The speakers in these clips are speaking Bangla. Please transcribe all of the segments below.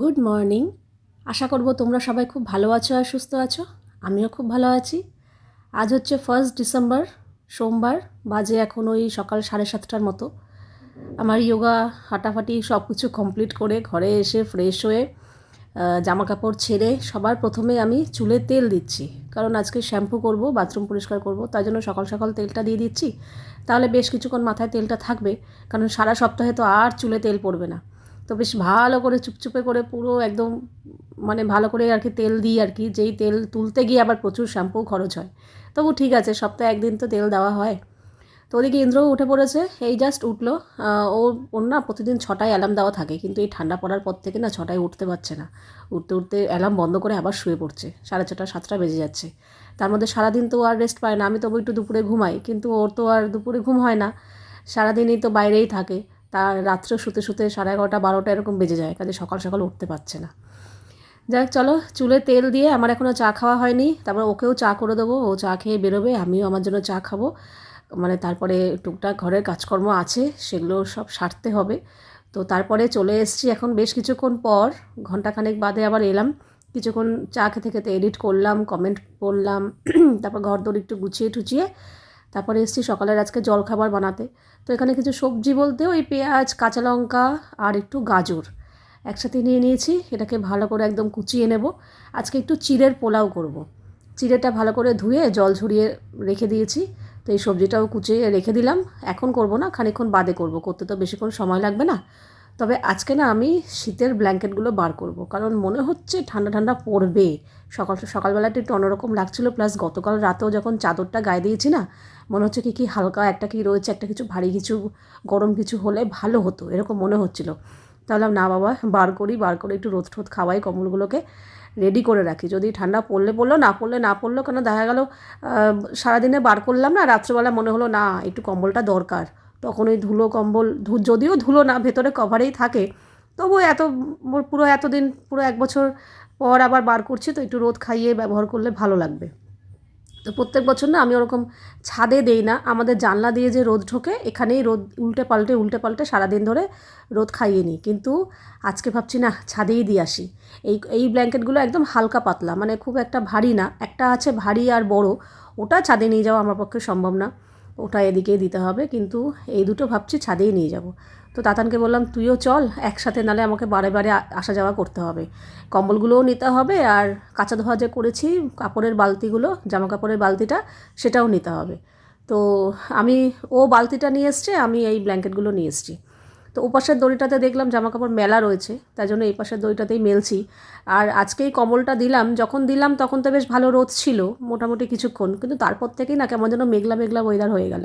গুড মর্নিং আশা করব তোমরা সবাই খুব ভালো আছো আর সুস্থ আছো। আমিও খুব ভালো আছি। আজ হচ্ছে ফার্স্ট ডিসেম্বর সোমবার, বাজে এখন ওই সকাল সাড়ে সাতটার মতো। আমার ইয়োগা হাঁটাফাটি সব কিছু কমপ্লিট করে ঘরে এসে ফ্রেশ হয়ে জামা কাপড় ছেড়ে সবার প্রথমে আমি চুলে তেল দিচ্ছি। কারণ আজকে শ্যাম্পু করব বাথরুম পরিষ্কার করব তাই জন্য সকাল সকাল তেলটা দিয়ে দিচ্ছি। তাহলে বেশ কিছুক্ষণ মাথায় তেলটা থাকবে, কারণ সারা সপ্তাহে তো আর চুলে তেল পড়বে না। তো বেশ ভালো করে চুপচুপে করে পুরো একদম মানে ভালো করে আর কি তেল দিই আর কি। যেই তেল তুলতে গিয়ে আবার প্রচুর শ্যাম্পু খরচ হয়। তবু ঠিক আছে, সপ্তাহে একদিন তো তেল দেওয়া হয়। তো ওদিকে ইন্দ্রও উঠে পড়েছে, এই জাস্ট উঠল। ও, ওর না প্রতিদিন ছটায় অ্যালার্ম দেওয়া থাকে, কিন্তু এই ঠান্ডা পড়ার পর থেকে না ছটায় উঠতে পারছে না। উঠতে উঠতে অ্যালার্ম বন্ধ করে আবার শুয়ে পড়ছে। সাড়ে ছটা, সাতটা বেজে যাচ্ছে। তার মধ্যে সারাদিন তো আর রেস্ট পায় না, আমি তবু একটু দুপুরে ঘুমাই, কিন্তু ওর তো আর দুপুরে ঘুম হয় না। সারাদিনই তো বাইরেই থাকে। তার রাত্রেও শুতে শুতে সাড়ে এগারোটা, বারোটা এরকম বেজে যায়, কাজে সকাল সকাল উঠতে পারছে না। যাক, চলো, চুলে তেল দিয়ে আমার এখনও চা খাওয়া হয়নি, তারপর ওকেও চা করে দেবো, ও চা খেয়ে বেরোবে, আমিও আমার জন্য চা খাব। মানে তারপরে টুকটাক ঘরের কাজকর্ম আছে, সেগুলো সব সারতে হবে। তো তারপরে চলে এসছি এখন বেশ কিছুক্ষণ পর ঘন্টাখানেক বাদে আবার এলাম। কিছুক্ষণ চা খেতে খেতে এডিট করলাম কমেন্ট পড়লাম তারপর ঘর দৌড় একটু গুছিয়ে টুচিয়ে তারপরে এসেছি সকালের আজকে জলখাবার বানাতে। তো এখানে কিছু সবজি বলতে ওই পেঁয়াজ, কাঁচা লঙ্কা আর একটু গাজর একসাথে নিয়ে নিয়েছি। এটাকে ভালো করে একদম কুচিয়ে নেব। আজকে একটু চিড়ের পোলাও করব। চিড়েটা ভালো করে ধুয়ে জল ঝরিয়ে রেখে দিয়েছি। তো এই সবজিটাও কুচিয়ে রেখে দিলাম। এখন করব না খানিক্ষণ বাদে করব। করতে তো বেশিক্ষণ সময় লাগবে না। তবে আজকে না আমি শীতের ব্ল্যাঙ্কেটগুলো বার করব। কারণ মনে হচ্ছে ঠান্ডা ঠান্ডা পড়বে। সকাল, সকালবেলাটা একটু অন্যরকম লাগছিল। প্লাস গতকাল রাতেও যখন চাদরটা গায়ে দিয়েছি না, মনে হচ্ছে কি কি হালকা একটা কি রয়েছে, একটা কিছু ভারী কিছু, গরম কিছু হলে ভালো হতো, এরকম মনে হচ্ছিল। তাহলে না বাবা, বার করি, বার করে একটু রোদ ঠোদ খাওয়াই, কম্বলগুলোকে রেডি করে রাখি। যদি ঠান্ডা পড়লে পড়ল, না পড়লে না পড়ল, কেন দেখা গেল সারাদিনে বার করলাম না, রাত্রেবেলা মনে হলো, না, একটু কম্বলটা দরকার। তখন ওই ধুলো কম্বল যদিও ধুলো না, ভেতরে কভারেই থাকে তবু এত পুরো এতদিন, পুরো এক বছর পর আবার বার করছি, তো একটু রোদ খাইয়ে ব্যবহার করলে ভালো লাগবে। তো প্রত্যেক বছর না, আমি ওরকম ছাদে দেই না, আমাদের জানলা দিয়ে যে রোদ ঢোকে, এখানেই রোদ উল্টে পাল্টে উল্টে পাল্টে সারাদিন ধরে রোদ খাইয়ে নিই। কিন্তু আজকে ভাবছি না, ছাদেই দিয়ে আসি। এই এই ব্ল্যাঙ্কেটগুলো একদম হালকা পাতলা মানে খুব একটা ভারী না, একটা আছে ভারী আর বড়, ওটা ছাদে নিয়ে যাওয়া আমার পক্ষে সম্ভব না। ওটা এদিকেই দিতে হবে, কিন্তু এই দুটো ভাবছি ছাদেই নিয়ে যাব। তো তাতানকে বললাম, তুইও চল, একসাথে নালে আমাকে বারে বারে আসা যাওয়া করতে হবে। কম্বলগুলোও নিতে হবে আর কাঁচা ধোয়া যে করেছি, কাপড়ের বালতিগুলো জামা কাপড়ের বালতিটা, সেটাও নিতে হবে। তো আমি, ও বালতিটা নিয়ে এসছে, আমি এই ব্ল্যাঙ্কেটগুলো নিয়ে এসছি। তো ওপাশের দড়িটাতে দেখলাম জামা কাপড় মেলা রয়েছে তাই জন্য এই পাশের দড়িটাতেই মেলছি। আর আজকেই কম্বলটা দিলাম, যখন দিলাম তখন তো বেশ ভালো রোদ ছিল মোটামুটি কিছুক্ষণ, কিন্তু তারপর থেকেই না কেমন যেন মেঘলা মেঘলা ওয়েদার হয়ে গেল।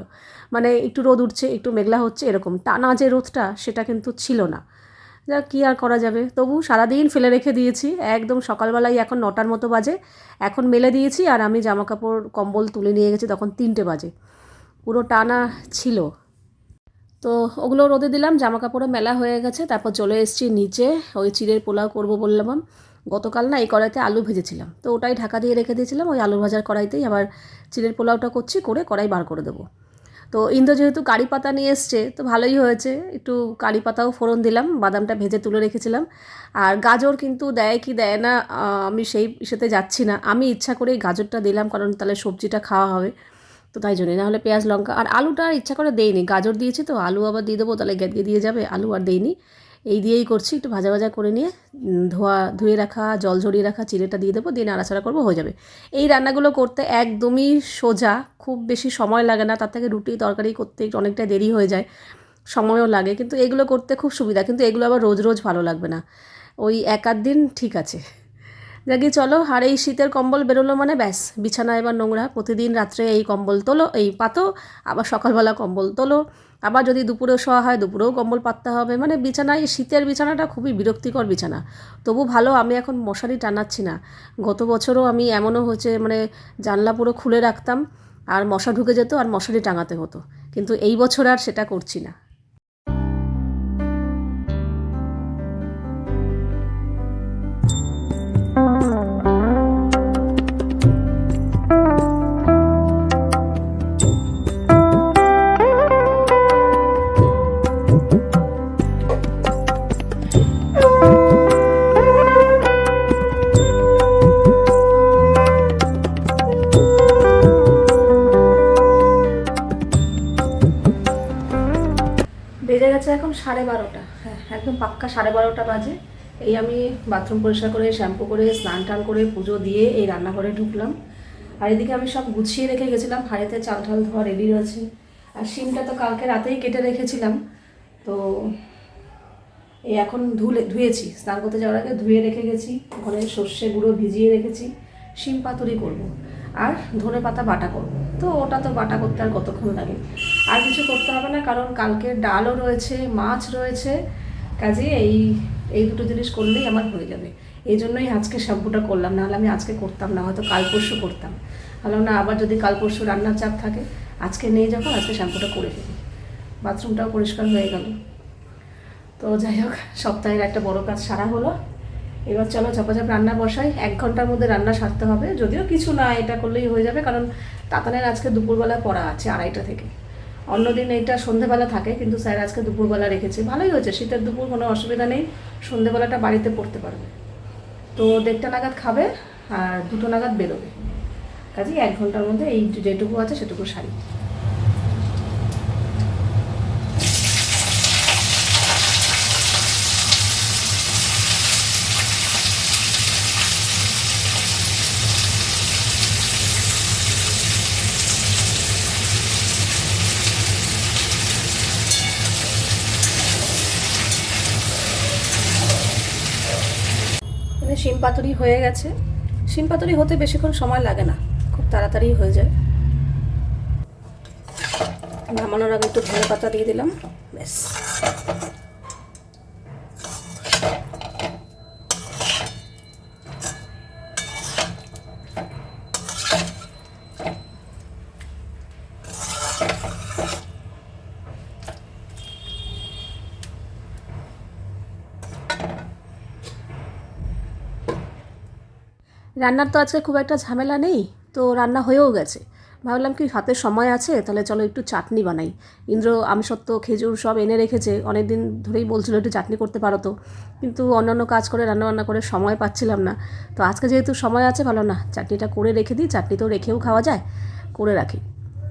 মানে একটু রোদ উঠছে, একটু মেঘলা হচ্ছে এরকম। টানা যে রোদটা সেটা কিন্তু ছিল না। যা কী আর করা যাবে? তবু সারাদিন ফেলে রেখে দিয়েছি, একদম সকালবেলায় এখন নটার মতো বাজে। এখন মেলে দিয়েছি আর আমি জামা কাপড় কম্বল তুলে নিয়ে গেছি তখন তিনটে বাজে। পুরো টানা ছিল। তো ওগুলো রোদে দিলাম জামা কাপড়ও মেলা হয়ে গেছে, তারপর চলে এসেছি নিচে, ওই চিড়ের পোলাও করব বললাম। গতকাল না এই কড়াইতে আলু ভেজেছিলাম, তো ওটাই ঢাকা দিয়ে রেখে দিয়েছিলাম, ওই আলু ভাজার কড়াইতেই আবার চিড়ের পোলাওটা করছি, করে কড়াই বার করে দেবো। তো ইন্দ্র যেহেতু কারি পাতা নিয়ে এসছে, তো ভালোই হয়েছে, একটু কারি পাতাও ফোড়ন দিলাম, বাদামটা ভেজে তুলে রেখেছিলাম। আর গাজর কিন্তু দেয় কি দেয় না আমি সেই সাথে যাচ্ছি না, আমি ইচ্ছা করেই গাজরটা দিলাম, কারণ তাহলে সবজিটা খাওয়া হবে। তো তাই জন্যই নাহলে পেঁয়াজ, লঙ্কা আর আলুটা ইচ্ছা করে দেইনি। গাজর দিয়েছি তো, আলু আবার দিয়ে দেবো, তাহলে গেদগে দিয়ে যাবে। আলু আর দেইনি। এই দিয়েই করছি, একটু ভাজা ভাজা করে নিয়ে ধোয়া, ধুয়ে রাখা, জল ঝরিয়ে রাখা, চিড়েটা দিয়ে দেবো, দিয়ে নাড়াচাড়া করব, হয়ে যাবে। এই রান্নাগুলো করতে একদমই সোজা, খুব বেশি সময় লাগে না, তার থেকে রুটি, তরকারি করতে অনেকটা দেরি হয়ে যায়। সময়ও লাগে, কিন্তু এগুলো করতে খুব সুবিধা, কিন্তু এগুলো আবার রোজ রোজ ভালো লাগবে না। ওই এক দিন ঠিক আছে। যাকে চলো আর এই শীতের কম্বল বেরোলো মানে ব্যাস। বিছানা এবার নোংরা, প্রতিদিন রাত্রে এই কম্বল তোলো, এই পাতো, আবার সকালবেলা কম্বল তোলো। আবার যদি দুপুরে শোয়া হয়, দুপুরেও কম্বল পাততে হবে। মানে বিছানায় শীতের বিছানাটা খুবই বিরক্তিকর বিছানা। তবু ভালো, আমি এখন মশারি টানাচ্ছি না। গত বছরও আমি এমনও হয়েছে মানে জানলা পুরো খুলে রাখতাম, আর মশা ঢুকে যেত আর মশারি টাঙাতে হতো। কিন্তু এই বছর আর সেটা করছি না। সাড়ে বারোটা। হ্যাঁ একদম পাক্কা সাড়ে বারোটা বাজে। এই আমি বাথরুম পরিষ্কার করে, শ্যাম্পু করে, স্নান টান করে, পুজো দিয়ে এই রান্নাঘরে ঢুকলাম। আর এদিকে আমি সব গুছিয়ে রেখে গেছিলাম, হাঁড়িতে চাল ঠাল ধোয়া রেডি রয়েছে। আর শিমটা তো কালকে রাতেই কেটে রেখেছিলাম। তো এই এখন ধুলে, ধুয়েছি। স্নান করতে যাওয়ার আগে ধুয়ে রেখে গেছি, ওখানে সর্ষে গুঁড়ো ভিজিয়ে রেখেছি। শিম পাতুরি করব। আর ধনে পাতা বাটা করব। তো ওটা তো বাটা করতে আর কতক্ষণ লাগে? আর কিছু করতে হবে না, কারণ কালকে ডালও রয়েছে, মাছ রয়েছে। কাজে এই এই দুটো জিনিস করলেই আমার হয়ে যাবে। এই জন্যই আজকে শ্যাম্পুটা করলাম, নাহলে আমি আজকে করতাম না, হয়তো কাল পরশু করতাম। ভাবলাম না, আবার যদি কাল পরশু রান্নার চাপ থাকে, আজকে নেই যখন, আজকে শ্যাম্পুটা করে ফেলি। বাথরুমটাও পরিষ্কার হয়ে গেল। তো যাই হোক, সপ্তাহের একটা বড় কাজ সারা হলো। এবার চলো চাপাচাপ রান্না বসাই। এক ঘণ্টার মধ্যে রান্না সারতে হবে। যদিও কিছু না, এটা করলেই হয়ে যাবে, কারণ তাতানের আজকে দুপুরবেলা পড়া আছে আড়াইটা থেকে। অন্যদিন এইটা সন্ধেবেলা থাকে, কিন্তু স্যার আজকে দুপুরবেলা রেখেছে। ভালোই হয়েছে, শীতের দুপুর কোনো অসুবিধা নেই, সন্ধেবেলাটা বাড়িতে পড়তে পারবে। তো দেড়টা নাগাদ খাবে আর দুটো নাগাদ বেরোবে। কাজেই এক ঘণ্টার মধ্যে এই যেটুকু আছে সেটুকু সারি। এখানে শিম পাতুরি হয়ে গেছে। শিম পাতুরি হতে বেশিক্ষণ সময় লাগে না, খুব তাড়াতাড়ি হয়ে যায়। নামানোর আগে একটু ধনে পাতা দিয়ে দিলাম, ব্যাস। রান্নার তো আজকে খুব একটা ঝামেলা নেই, তো রান্না হয়েও গেছে। ভাবলাম কি হাতে সময় আছে, তাহলে চলো একটু চাটনি বানাই। ইন্দ্র আমসত্ত্ব খেজুর সব এনে রেখেছে অনেক দিন ধরেই বলছিল একটু চাটনি করতে পারো তো। কিন্তু অন্যান্য কাজ করে, রান্নাবান্না করে সময় পাচ্ছিলাম না। তো আজকে যেহেতু সময় আছে ভালো না, চাটনিটা করে রেখে দিই, চাটনি তো রেখেও খাওয়া যায়, করে রাখি।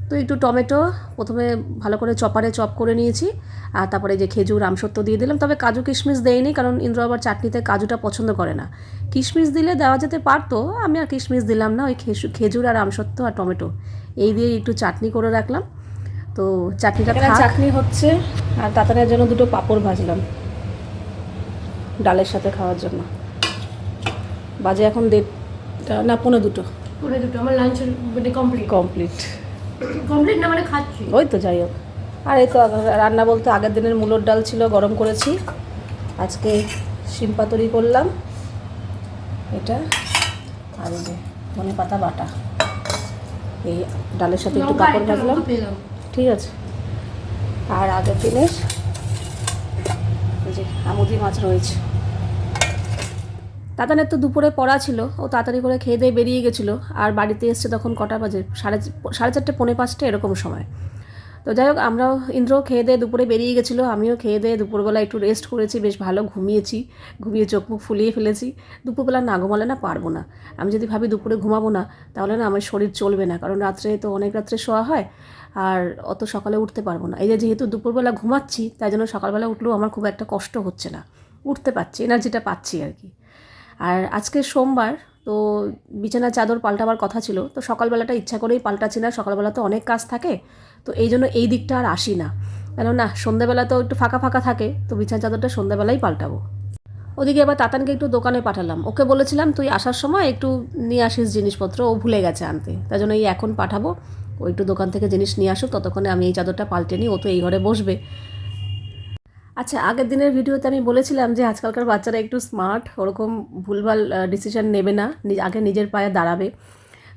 তো একটু টমেটো প্রথমে ভালো করে চপারে চপ করে নিয়েছি আর তারপরে যে খেজুর আমসত্ত্ব দিয়ে দিলাম। তবে কাজু কিশমিশ দেয়নি কারণ ইন্দ্র আবার চাটনিতে কাজুটা পছন্দ করে না। কিশমিশ দিলে দেওয়া যেতে পারতো আমি আর কিশমিশ দিলাম না ওই খেজু- খেজুর আর আমসত্ত্ব আর টমেটো। এই দিয়ে একটু চাটনি করে রাখলাম। তো চাটনিটা চাটনি হচ্ছে আর তাতানের জন্য দুটো পাঁপড় ভাজলাম ডালের সাথে খাওয়ার জন্য। বাজে এখন দেড়টা না পনেরো দুটো। পরে দুটো আমার লাঞ্চ কমপ্লিট কমপ্লিট কমপ্লিট না মানে খাচ্ছি। ওই তো যাই হোক। আর এই তো রান্না বলতে আগের দিনের মুলোর ডাল ছিল গরম করেছি। আজকে শিম পাতুরি করলাম। এটা আর এই যে ধনে পাতা বাটা। এই ডালের সাথে একটু কাপড় পেলাম। ঠিক আছে। আর আগের দিনের যে আমুদি মাছ রয়েছে। তাতানের তো দুপুরে পড়া ছিল, ও তাড়াতাড়ি করে খেয়ে দিয়ে বেরিয়ে গেছিল, আর বাড়িতে এসছে তখন কটা বাজে? সাড়ে সাড়ে চারটে, পৌনে পাঁচটা, এরকম সময়। তো যাই হোক, আমরাও, ইন্দ্রও খেয়ে দিয়ে দুপুরে বেরিয়ে গেছিল, আমিও খেয়ে দিয়ে দুপুরবেলা একটু রেস্ট করেছি, বেশ ভালো ঘুমিয়েছি, ঘুমিয়ে চোখ মুখ ফুলিয়ে ফেলেছি। দুপুরবেলা না ঘুমালে না পারব না। আমি যদি ভাবি দুপুরে ঘুমাবো না, তাহলে না আমার শরীর চলবে না, কারণ রাত্রে তো অনেক রাত্রে শোয়া হয়, আর অত সকালে উঠতে পারব না। এই যে যেহেতু দুপুরবেলা ঘুমাচ্ছি, তাই জন্য সকালবেলা উঠলেও আমার খুব একটা কষ্ট হচ্ছে না। উঠতে পারছি এনার্জিটা পাচ্ছি আর কি। আর আজকে সোমবার, তো বিছানার চাদর পাল্টাবার কথা ছিল, তো সকালবেলাটা ইচ্ছা করেই পাল্টাচ্ছি না, সকালবেলা তো অনেক কাজ থাকে, তো এই জন্য এই দিকটা আর আসি না। কেন না, সন্ধ্যাবেলা তো একটু ফাঁকা ফাঁকা থাকে, তো বিছানা চাদরটা সন্ধ্যাবেলাই পাল্টাবো। ওদিকে এবার তাতানকে একটু দোকানে পাঠালাম, ওকে বলেছিলাম, তুই আসার সময় একটু নিয়ে আসিস জিনিসপত্র, ও ভুলে গেছে আনতে তাই জন্য এই এখন পাঠাবো, ও একটু দোকান থেকে জিনিস নিয়ে আসুক, ততক্ষণে আমি এই চাদরটা পাল্টে নিই, ও তো এই ঘরে বসবে। আচ্ছা আগের দিনের ভিডিওতে আমি বলেছিলাম যে আজকালকার বাচ্চারা একটু স্মার্ট ওরকম ভুলভাল ডিসিশন নেবে না আগে নিজের পায়ে দাঁড়াবে।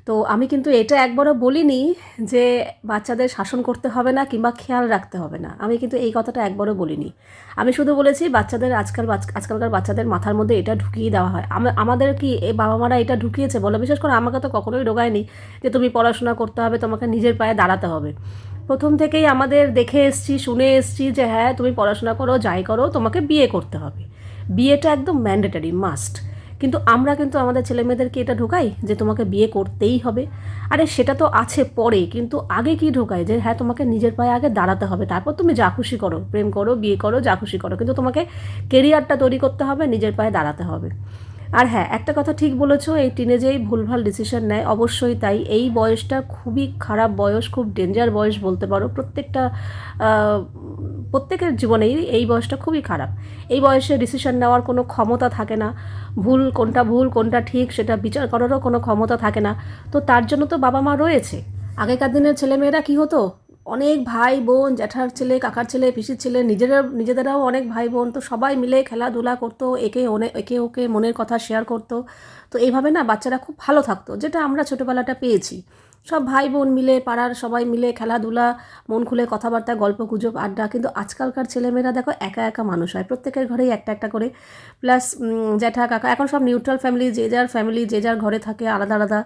তো আমি কিন্তু এটা একবারও বলিনি যে বাচ্চাদের শাসন করতে হবে না কিংবা খেয়াল রাখতে হবে না। আমি কিন্তু এই কথাটা একবারও বলিনি। আমি শুধু বলেছি বাচ্চাদের আজকাল আজকালকার বাচ্চাদের মাথার মধ্যে এটা ঢুকিয়ে দেওয়া হয়। আম- আমাদের কি এই বাবা মারা এটা ঢুকিয়েছে? বলো, বিশেষ করে আমাকে তো কখনোই ঢোকায়নি যে তুমি পড়াশোনা করতে হবে, তোমাকে নিজের পায়ে দাঁড়াতে হবে। প্রথম থেকেই আমাদের দেখে এসছি, শুনে এসছি যে হ্যাঁ তুমি পড়াশোনা করো, যাই করো, তোমাকে বিয়ে করতে হবে। বিয়েটা একদম ম্যান্ডেটারি মাস্ট কিন্তু আমরা কিন্তু আমাদের ছেলে মেয়েদেরকে এটা ঢোকাই যে তোমাকে বিয়ে করতেই হবে। আরে সেটা তো আছে পরে, কিন্তু আগে কি ঢোকায় যে হ্যাঁ তোমাকে নিজের পায়ে আগে দাঁড়াতে হবে। তারপর তুমি যা খুশি করো, প্রেম করো, বিয়ে করো, যা খুশি করো। কিন্তু তোমাকে কেরিয়ারটা তৈরি করতে হবে, নিজের পায়ে দাঁড়াতে হবে। আর হ্যাঁ একটা কথা ঠিক বলেছ, এই টিনেজেই ভুলভাল ডিসিশন নেয়। অবশ্যই তাই। এই বয়সটা খুবই খারাপ বয়স, খুব ডেঞ্জার বয়স বলতে পারো। প্রত্যেকটা প্রত্যেকের জীবনেই এই বয়সটা খুবই খারাপ। এই বয়সে ডিসিশন নেওয়ার কোনো ক্ষমতা থাকে না। ভুল কোনটা ভুল, কোনটা ঠিক সেটা বিচার করারও কোনো ক্ষমতা থাকে না। তো তার জন্য তো বাবা মা রয়েছে। আগেকার দিনের ছেলেমেয়েরা কি হতো? অনেক ভাই বোন, জ্যাঠার ছেলে, কাকার ছেলে, পিসির ছেলে, নিজেরা, নিজেদেরাও অনেক ভাই বোন। তো সবাই মিলে খেলাধুলা করতো, একে একে ওকে মনের কথা শেয়ার করতো। তো এইভাবে না বাচ্চারা খুব ভালো থাকতো, যেটা আমরা ছোটোবেলাটা পেয়েছি। সব ভাই বোন মিলে, পাড়ার সবাই মিলে খেলাধুলা, মন খুলে কথাবার্তা, গল্প গুজব, আড্ডা। কিন্তু আজকালকার ছেলেমেয়েরা দেখো একা একা মানুষ হয়, প্রত্যেকের ঘরেই একটা একটা করে। প্লাস জ্যাঠা, কাকা, এখন সব নিউট্রাল ফ্যামিলি যে যার ফ্যামিলি যে যার ঘরে থাকে, আলাদা আলাদা।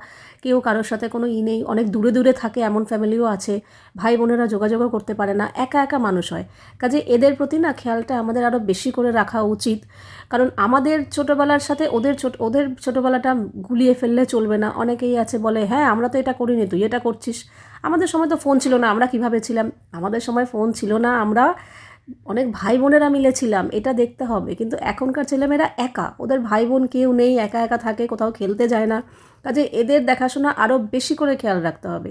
কেউ কারোর সাথে কোনো ই নেই, অনেক দূরে দূরে থাকে, এমন ফ্যামিলিও আছে। ভাই বোনেরা যোগাযোগও করতে পারে না, একা একা মানুষ হয়। কাজে এদের প্রতি না খেয়ালটা আমাদের আরও বেশি করে রাখা উচিত। কারণ আমাদের ছোটোবেলার সাথে ওদের ছোট, ওদের ছোটোবেলাটা গুলিয়ে ফেললে চলবে না। অনেকেই আছে বলে হ্যাঁ আমরা তো এটা করিনি, তুই এটা করছিস। আমাদের সময় তো ফোন ছিল না, আমরা কীভাবে ছিলাম? আমাদের সময় ফোন ছিল না, আমরা অনেক ভাই বোনেরা মিলেছিলাম এটা দেখতে হবে। কিন্তু এখনকার ছেলেমেয়েরা একা, ওদের ভাই বোন কেউ নেই, একা একা থাকে, কোথাও খেলতে যায় না। কাজে এদের দেখাশোনা আরও বেশি করে খেয়াল রাখতে হবে।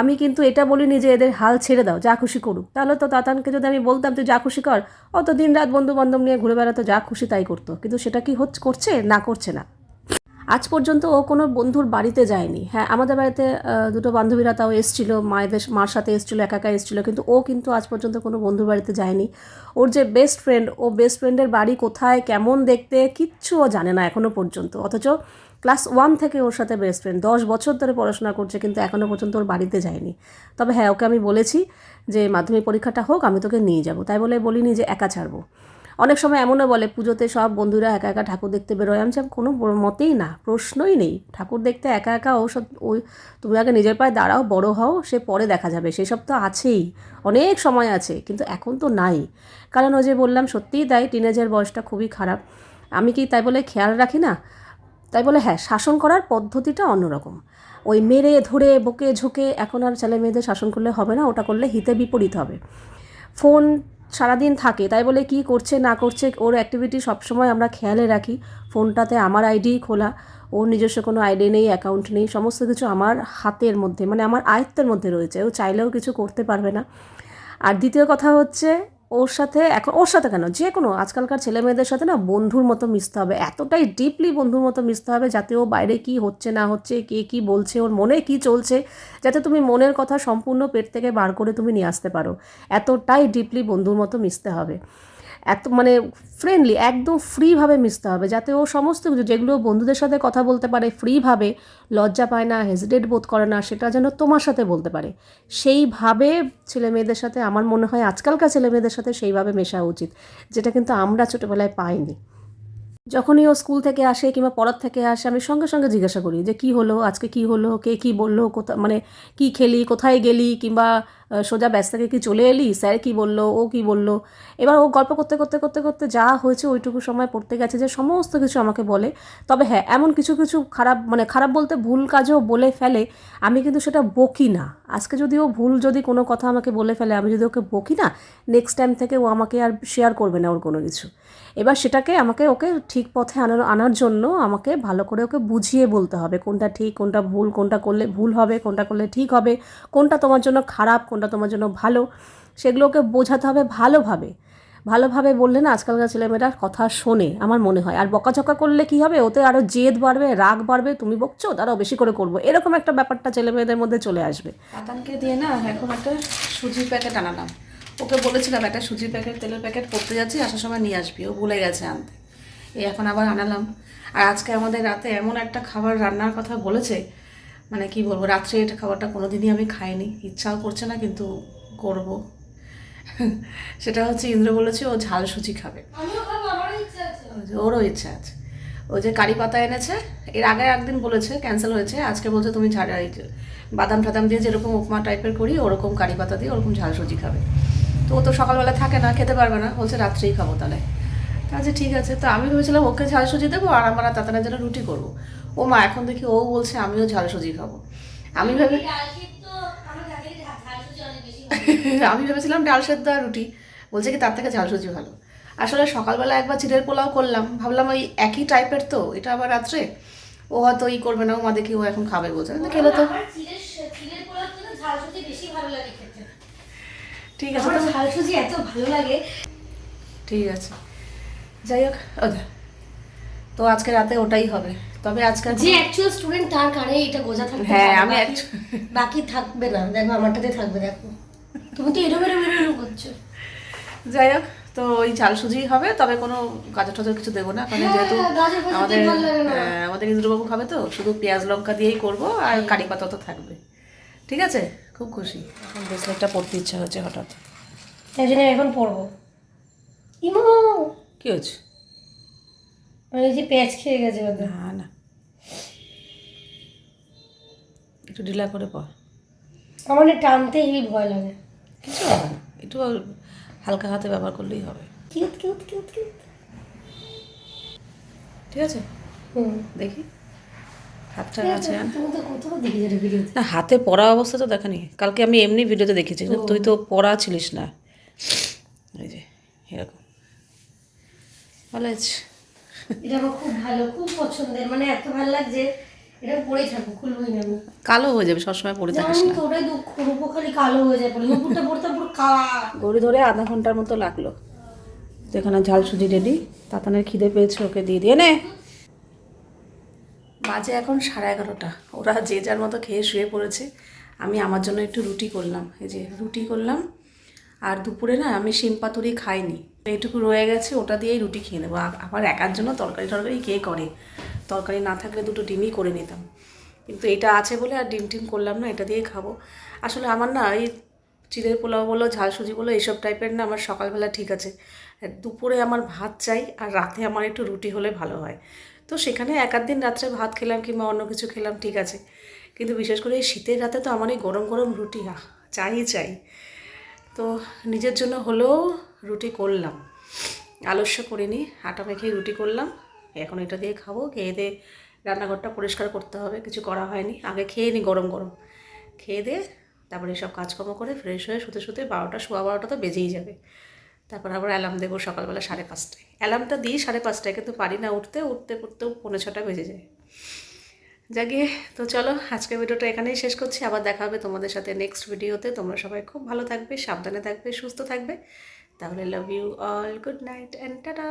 আমি কিন্তু এটা বলিনি যে এদের হাল ছেড়ে দাও, যা খুশি করুক। তাহলে তো তাতানকে যদি আমি বলতাম তুই যা খুশি কর অত দিন রাত বন্ধু বান্ধব নিয়ে ঘুরে বেড়াতো, যা খুশি তাই করতো। কিন্তু সেটা কি হচ্ছে, করছে না করছে না? আজ পর্যন্ত ও কোনো বন্ধুর বাড়িতে যায়নি। হ্যাঁ আমাদের বাড়িতে দুটো বান্ধবীরা তাও এসছিল, মায়েদের মার সাথে এসছিল, একা একা এসছিল, কিন্তু ও কিন্তু আজ পর্যন্ত কোনো বন্ধুর বাড়িতে যায়নি। ওর যে বেস্ট ফ্রেন্ড ও বেস্ট ফ্রেন্ডের বাড়ি কোথায়, কেমন দেখতে, কিচ্ছু ও জানে না এখনও পর্যন্ত। অথচ ক্লাস ওয়ান থেকে ওর সাথে বেস্ট ফ্রেন্ড দশ বছর ধরে পড়াশোনা করছে, কিন্তু এখনও পর্যন্ত ওর বাড়িতে যায়নি। তবে হ্যাঁ ওকে আমি বলেছি যে মাধ্যমিক পরীক্ষাটা হোক, আমি তোকে নিয়ে যাব। তাই বলে বলিনি যে, একা ছাড়বো। অনেক সময় এমনও বলে, পুজোতে সব বন্ধুরা একা একা ঠাকুর দেখতে বেরোয়। আমি কোনো মতেই না, প্রশ্নই নেই। ঠাকুর দেখতে একা একা ওসব ওই তুমি আগে নিজের পায়ে দাঁড়াও, বড় হও, সে পরে দেখা যাবে। সেসব তো আছেই, অনেক সময় আছে, কিন্তু এখন তো নাই। কারণ ওই যে বললাম, সত্যিই তাই টিনেজের বয়সটা খুবই খারাপ। আমি কি তাই বলে খেয়াল রাখি না? তাই বলে হ্যাঁ শাসন করার পদ্ধতিটা অন্যরকম। ওই মেরে, ধরে, বকে, ঝুঁকে এখন আর ছেলে মেয়েদের শাসন করলে হবে না, ওটা করলে হিতে বিপরীত হবে। ফোন সারাদিন থাকে, তাই বলে কি করছে, না করছে, ওর অ্যাক্টিভিটি সবসময় আমরা খেয়ালে রাখি। ফোনটাতে আমার আইডি খোলা, ওর নিজস্ব কোনো আইডি নেই অ্যাকাউন্ট নেই, সমস্ত কিছু আমার হাতের মধ্যে মানে আমার আয়ত্তের মধ্যে রয়েছে। ও চাইলেও কিছু করতে পারবে না। আর দ্বিতীয় কথা হচ্ছে ওর সাথে, এখন ওর সাথে কেন? যে কোনো, আজকালকার ছেলে মেয়েদের সাথে না বন্ধুর মতো মিশতে হবে। এতটাই ডিপলি বন্ধুর মতো মিশতে হবে যাতে ও বাইরে কি হচ্ছে, না হচ্ছে, কে কি বলছে, ওর মনে কি চলছে, যাতে তুমি মনের কথা সম্পূর্ণ পেট থেকে বার করে তুমি নিয়ে আসতে পারো। এতটাই ডিপলি বন্ধুর মতো মিশতে হবে। এত মানে ফ্রেন্ডলি একদম ফ্রিভাবে মিশতে হবে। যাতে ও সমস্ত কিছু, যেগুলো বন্ধুদের সাথে কথা বলতে পারে ফ্রিভাবে লজ্জা পায় না হেজিটেট বোধ করে না, সেটা যেন তোমার সাথে বলতে পারে। সেইভাবে ছেলে মেয়েদের সাথে আমার মনে হয় আজকালকার ছেলে মেয়েদের সাথে সেইভাবে মেশা উচিত, যেটা কিন্তু আমরা ছোটোবেলায় পাইনি। যখনই ও স্কুল থেকে আসে কিংবা পড়ার থেকে আসে, আমি সঙ্গে সঙ্গে জিজ্ঞাসা করি যে, কি হলো? আজকে কি হলো? কে কি বলল? কোথা মানে কি খেলি? কোথায় গেলি? কিংবা সোজা ব্যাস থেকে কি চলে এলি? স্যার কি বলল? ও কি বলল? এবার ও গল্প করতে করতে করতে করতে যা হয়েছে ওইটুকু সময় পড়তে গেছে যে, সমস্ত কিছু আমাকে বলে। তবে হ্যাঁ এমন কিছু কিছু খারাপ মানে খারাপ বলতে ভুল কাজও বলে ফেলে। আমি কিন্তু সেটা বকি না। আজকে যদি ও ভুল যদি কোনো কথা আমাকে বলে ফেলে, আমি যদি ওকে বকি না নেক্সট টাইম থেকে ও আমাকে আর শেয়ার করবে না ওর কোনো কিছু। এবার সেটাকে আমাকে ওকে ঠিক পথে আনার আনার জন্য আমাকে ভালো করে ওকে বুঝিয়ে বলতে হবে কোনটা ঠিক, কোনটা ভুল, কোনটা করলে ভুল হবে, কোনটা করলে ঠিক হবে, কোনটা তোমার জন্য খারাপ, কোনটা তোমার জন্য ভালো, সেগুলো ওকে বোঝাতে হবে ভালোভাবে। ভালোভাবে বললে না আজকালকার ছেলেমেয়েরা কথা শোনে আমার মনে হয়। আর বকাঝকা করলে কি হবে? ওতে আরও জেদ বাড়বে, রাগ বাড়বে, তুমি বকছো, তারাও বেশি করে করব। এরকম একটা ব্যাপারটা ছেলেমেয়েদের মধ্যে চলে আসবে। আতানকে দিয়ে না এখন একটা সুজির প্যাকেট আনালাম। ওকে বলেছিলাম একটা সুজির প্যাকেট তেলের প্যাকেট করতে যাচ্ছি আসার সময় নিয়ে আসবি। ও ভুলে গেছে আনতে। এই এখন আবার আনালাম। আর আজকে আমাদের রাতে এমন একটা খাবার রান্নার কথা বলেছে মানে কি বলব রাত্রে এটা খাবারটা কোনো দিনই আমি খাইনি। ইচ্ছাও করছে না কিন্তু করব। সেটা হচ্ছে ইন্দ্র বলেছে ও ঝাল সুজি খাবে। ওরও ইচ্ছা আছে। ওই যে কারি পাতা এনেছে এর আগে একদিন বলেছে ক্যান্সেল হয়েছে আজকে বলছে তুমি যে বাদাম টাদাম দিয়ে যেরকম উপমা টাইপের করি ওরকম কারি পাতা দিয়ে ওরকম ঝাল সুজি খাবে। তো ও তো সকালবেলা থাকে না, খেতে পারবে না, বলছে রাত্রেই খাব তাহলে। আচ্ছা ঠিক আছে, তো আমি ভেবেছিলাম ওকে ঝাল সুজি দেবো আর আমার তাতানের জন্য রুটি করব। ও মা, এখন দেখি ও বলছে আমিও ঝাল সুজি খাব। আমি ভেবে আমি ভেবেছিলাম ডাল সেদ্ধ আর রুটি, বলছে কি তার থেকে ঝাল সুজি ভালো। আসলে সকালবেলা একবার চিড়ের পোলাও করলাম, ভাবলাম ওই একই টাইপের তো, এটা আবার রাত্রে? ও হয়তো ই করবে না, ও মা দেখি ও এখন খাবে বলছে খেলে তো আমার চিড়ের চিড়ের পোলাও থেকে ঝাল সুজি বেশি ভালো লাগে খেতে ঠিক আছে আমার ঝাল সুজি এত ভালো লাগে। ঠিক আছে। যাই হোক। ও যা। তো আজকে রাতে ওটাই হবে। তবে আজকে যে অ্যাকচুয়াল স্টুডেন্ট তার কানে এটা গোজা থাকবে হ্যাঁ, আমি বাকি- থাকবে না। দেখো আমারটাতে থাকবে দেখো। তুমি তো এরম এরম এরম করছ। যাই হোক তো ওই ঝাল সুজি হবে তবে কোনো গাজর টাজর কিছু দেবো না কারণ হ্যাঁ, যেহেতু আমাদের। হ্যাঁ, আমাদের ইন্দ্রবাবু খাবে তো শুধু পেঁয়াজ লঙ্কা দিয়েই করব আর কারি পাতা তো থাকবে। ঠিক আছে? খুব খুশি। এখন ব্রেসলেটটা পড়তে ইচ্ছা হচ্ছে হঠাৎ। তাই জন্য এখন পড়ব ইমো! কি হচ্ছে মানে যে পেঁয়াজ খেয়ে গেছে না না। একটু ঢিলা করে পর। আমার টানতে হেবি ভয় লাগে। কিছু হবে না। একটু হালকা হাতে ব্যবহার করলেই হবে। Cute cute cute cute. ঠিক আছে? হুম। দেখি। হাতটা আছে না হাতে পড়া অবস্থা তো দেখানি। কালকে আমি এমনি ভিডিওতে দেখেছি তুই তো পড়া ছিলিস না। এই যে এরকম। ভালো আছে এটা আমার খুব ভালো খুব পছন্দের। মানে এত ভালো লাগছে এটা পরেই থাকব খুলবই না আমি। কালো হয়ে যাবে সবসময় পড়ে থাকিস না। তো দুঃখ রূপো খালি কালো হয়ে যায় পরে নুপুরটা পড়তে পুরো কালা গড়ি ধরে আধা ঘণ্টার মতো লাগল। তো এখানে ঝাল সুজি রেডি তাতানের খিদে পেয়েছে ওকে দিয়ে দিয়ে নে। বাজে এখন সাড়ে এগারোটা। ওরা যে যার মতো খেয়ে শুয়ে পড়েছে। আমি আমার জন্য একটু রুটি করলাম। এই যে রুটি করলাম। আর দুপুরে না আমি শিম পাতুরি খাইনি। এইটুকু রয়ে গেছে, ওটা দিয়েই রুটি খেয়ে নেব। আবার একার জন্য তরকারি টরকারি কে করে? তরকারি না থাকলে দুটো ডিমই করে নিতাম। কিন্তু এটা আছে বলে আর ডিম টিম করলাম না, এটা দিয়েই খাব। আসলে আমার না এই চিড়ের পোলাও বলো ঝাল সুজি বলো এইসব টাইপের না আমার সকালবেলা ঠিক আছে। দুপুরে আমার ভাত চাই আর রাতে আমার একটু রুটি হলে ভালো হয়। তো সেখানে এক আধ দিন রাত্রে ভাত খেলাম কিংবা অন্য কিছু খেলাম, ঠিক আছে। কিন্তু বিশেষ করে এই শীতের রাতে তো আমার এই গরম গরম রুটি চাই চাই। তো নিজের জন্য হলেও রুটি করলাম। আলস্য করিনি, আটা মেখেই রুটি করলাম। এখন এটা দিয়ে খাব, খেয়ে দিয়ে রান্নাঘরটা পরিষ্কার করতে হবে, কিছু করা হয়নি। আগে খেয়ে নি গরম গরম। খেয়ে দিয়ে তারপরে এসব কাজকর্ম করে ফ্রেশ হয়ে শুতে শুতে বারোটা, সোয়া বারোটা তো বেজেই যাবে। তারপর আবার অ্যালার্ম দেবো সকালবেলা সাড়ে পাঁচটায়। অ্যালার্মটা দিই সাড়ে পাঁচটায়, কিন্তু পারি না উঠতে উঠতে উঠতেও পৌনে ছটা বেজে যায়। জাগিয়ে, তো চলো আজকের ভিডিওটা এখানেই শেষ করছি। আবার দেখা হবে তোমাদের সাথে নেক্সট ভিডিওতে তোমরা সবাই খুব ভালো থাকবে, সাবধানে থাকবে, সুস্থ থাকবে। তাহলে love you all good night and tata